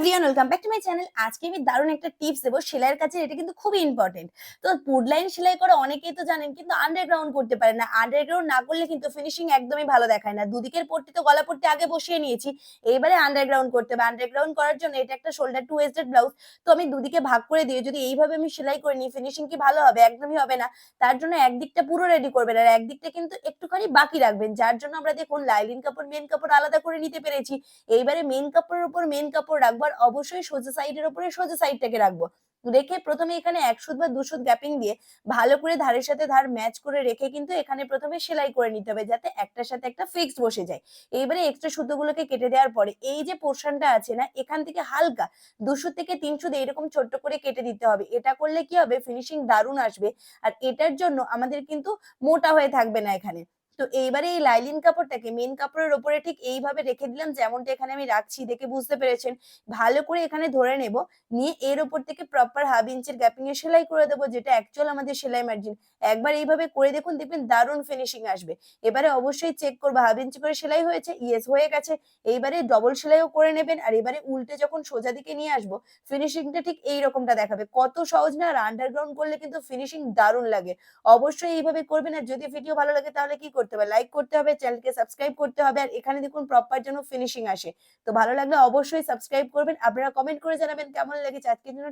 Everyone welcome back to my channel আজকে আমি দারুণ একটা টিপস দেবো সেলাইয়ের কাছে, এটা কিন্তু খুবই ইম্পর্টেন্ট তো পুড লাইন সেলাই করে অনেকেই তো জানেন, কিন্তু আন্ডারগ্রাউন্ড করতে পারে না। আন্ডারগ্রাউন্ড না করলে কিন্তু ফিনিশিং একদমই ভালো দেখায় না। দুদিকের পট্টি তো গলা পট্টি আগে বসিয়ে নিয়েছি, এইবারে আন্ডারগ্রাউন্ড করতে হবে। আন্ডারগ্রাউন্ড করার জন্য এটা একটা শোল্ডার টু ওয়েস্টেড ব্লাউজ তো আমি দুদিকে ভাগ করে দিয়ে যদি এইভাবে আমি সেলাই করে নিই ফিনিশিং কি ভালো হবে? একদমই হবে না। তার জন্য একদিকটা পুরো রেডি করবেন আর একদিকটা কিন্তু একটুখানি বাকি রাখবেন। যার জন্য আমরা দেখুন, লাইলিন কাপড় মেন কাপড় আলাদা করে নিতে পেরেছি। এইবারে মেন কাপড়ের উপর মেন কাপড় রাখব অবশ্যই সোজা সাইডের উপরে সোজা সাইডটাকে রাখব। রেখে প্রথমে এখানে এক সুত বা দু গ্যাপিং দিয়ে ভালো করে ধারের সাথে ধার ম্যাচ করে রেখে কিন্তু এখানে প্রথমে সেলাই করে নিতে হবে যাতে একটার সাথে একটা ফিক্স বসে যায়। এইবারে এক্সট্রা সুতোগুলোকে কেটে দেওয়ার পরে এই যে পোর্শনটা আছে না, এখান থেকে হালকা দুশো থেকে তিনশো এরকম ছোট্ট করে কেটে দিতে হবে। এটা করলে কি হবে? ফিনিশিং দারুণ আসবে। আর এটার জন্য আমাদের কিন্তু মোটা হয়ে থাকবে না এখানে। তো এইবারে এই লাইলিন কাপড়টাকে মেন কাপড়ের ওপরে ঠিক এইভাবে রেখে দিলাম, যেমনটা এখানে আমি রাখছি, দেখে বুঝতে পেরেছেন। ভালো করে এখানে ধরে নেব, নিয়ে এর ওপর থেকে প্রপার হাফ ইঞ্চের গ্যাপিং এ সেলাই করে দেবো, যেটা অ্যাকচুয়াল আমাদের সেলাই মার্জিন একবার এইভাবে করে দেখুন, দেখবেন দারুণ ফিনিশিং আসবে। এবারে অবশ্যই চেক করব হাফ ইঞ্চি করে সেলাই হয়েছে? ইয়েস হয়ে গেছে। এইবারে ডবল সেলাইও করে নেবেন, আর এবারে উল্টে যখন সোজা দিকে নিয়ে আসব ফিনিশিংটা ঠিক এই রকমটা দেখাবে। কত সহজ না, আর আন্ডারগ্রাউন্ড করলে কিন্তু ফিনিশিং দারুণ লাগে। অবশ্যই এইভাবে করবেন, আর যদি ভিডিও ভালো লাগে তাহলে কি করতে হবে লাইক করতে হবে চ্যানেলকে সাবস্ক্রাইব করতে হবে, আর এখানে দেখুন প্রপার যেন ফিনিশিং আসে। তো ভালো লাগলে অবশ্যই সাবস্ক্রাইব করবেন, আপনারা কমেন্ট করে জানাবেন কেমন লেগেছে। আজকের জন্য